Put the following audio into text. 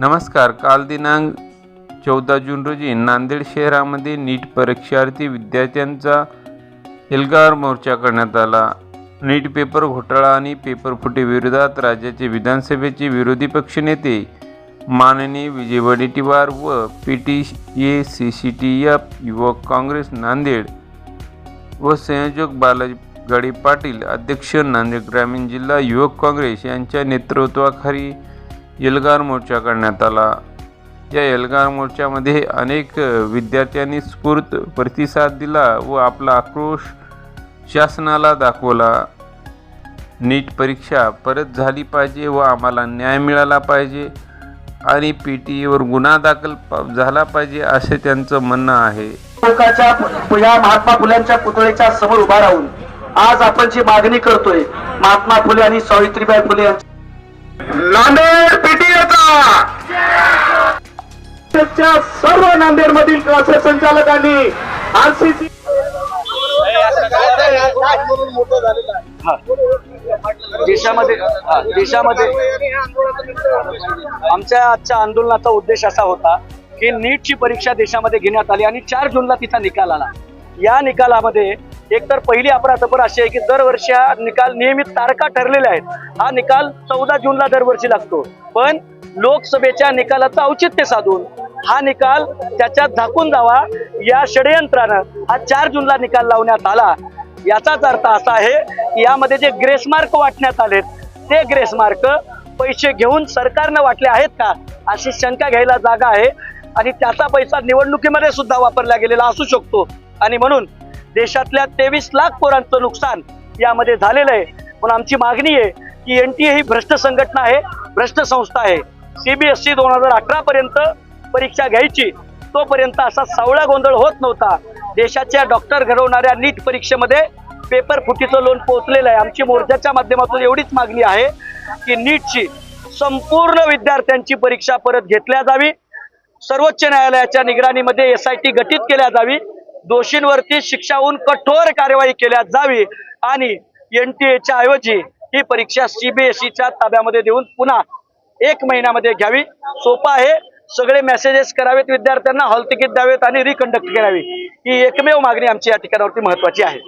नमस्कार काल दिनांक चौदा जून रोजी नांदेड शहरामध्ये नीट परीक्षार्थी विद्यार्थ्यांचा एल्गार मोर्चा करण्यात आला. नीट पेपर घोटाळा आणि पेपर फुटीविरोधात राज्याचे विधानसभेचे विरोधी पक्षनेते माननीय विजय वडेट्टीवार व P T A C C T F युवक काँग्रेस नांदेड व संयोजक बालाजी गाडी पाटील अध्यक्ष नांदेड ग्रामीण जिल्हा युवक काँग्रेस यांच्या नेतृत्वाखाली एल्गार मोर्चा करण्यात आला. या एल्गार मोर्चामध्ये अनेक विद्यार्थ्यांनी स्फूर्त प्रतिसाद दिला व आपला आक्रोश शासनाला दाखवला. नीट परीक्षा परत झाली पाहिजे व आम्हाला न्याय मिळाला पाहिजे आणि पी टी ईवर गुन्हा दाखल झाला पाहिजे असे त्यांचं म्हणणं आहे. या महात्मा फुल्यांच्या पुतळ्याच्या समोर उभा राहून आज आपण जी मागणी करतोय महात्मा फुले आणि सावित्रीबाई फुले नांदेड पीटीएचा! सर्व नांदेड मधील क्लासेस संचालकांनी आरसीसी देशामध्ये हा, देशामध्ये. आमच्या आजच्या आंदोलनाचा उद्देश असा होता की नीटची परीक्षा देशामध्ये घेण्यात आली आणि चार जूनला तिचा निकाल आला. या निकालामध्ये एकतर पहिली अपराधपर अशी आहे की दरवर्षी हा निकाल नियमित तारखा ठरलेल्या आहेत. हा निकाल चौदा जूनला दरवर्षी लागतो. पण लोकसभेच्या निकालाचं औचित्य साधून हा निकाल त्याच्यात झाकून जावा या षडयंत्रानं हा चार जूनला निकाल लावण्यात आला. याचाच अर्थ असा आहे की यामध्ये जे ग्रेसमार्क वाटण्यात आलेत ते ग्रेसमार्क पैसे घेऊन सरकारनं वाटले आहेत का अशी शंका घ्यायला जागा आहे. आणि त्याचा पैसा निवडणुकीमध्ये सुद्धा वापरला गेलेला असू शकतो. आणि म्हणून देशातल्या तेवीस लाख पोरांचं नुकसान यामध्ये झालेलं आहे. पण आमची मागणी आहे की एन टी ए ही भ्रष्ट संघटना आहे भ्रष्ट संस्था आहे. सीबीएसई दोन हजार अठरा पर्यंत परीक्षा घ्यायची तोपर्यंत असा सावळा गोंधळ होत नव्हता. देशाच्या डॉक्टर घडवणाऱ्या नीट परीक्षेमध्ये पेपर फुटीचं लोन पोहोचलेलं आहे. आमची मोर्चाच्या माध्यमातून एवढीच मागणी आहे की नीटची संपूर्ण विद्यार्थ्यांची परीक्षा परत घेतल्या जावी. सर्वोच्च न्यायालयाच्या निगराणीमध्ये एस आय टी गठीत केल्या जावी. दोषींवरती शिक्षा होऊन कठोर कार्यवाही केल्या जावी आणि एन टी एच्या ऐवजी ही परीक्षा सीबीएसईच्या ताब्यामध्ये देऊन पुन्हा एक महिन्यामध्ये घ्यावी. सोपा आहे. सगळे मेसेजेस करावेत विद्यार्थ्यांना हॉल तिकीट द्यावेत आणि रिकंडक्ट करावी. ही एकमेव मागणी आमची या ठिकाणावरती महत्वाची आहे.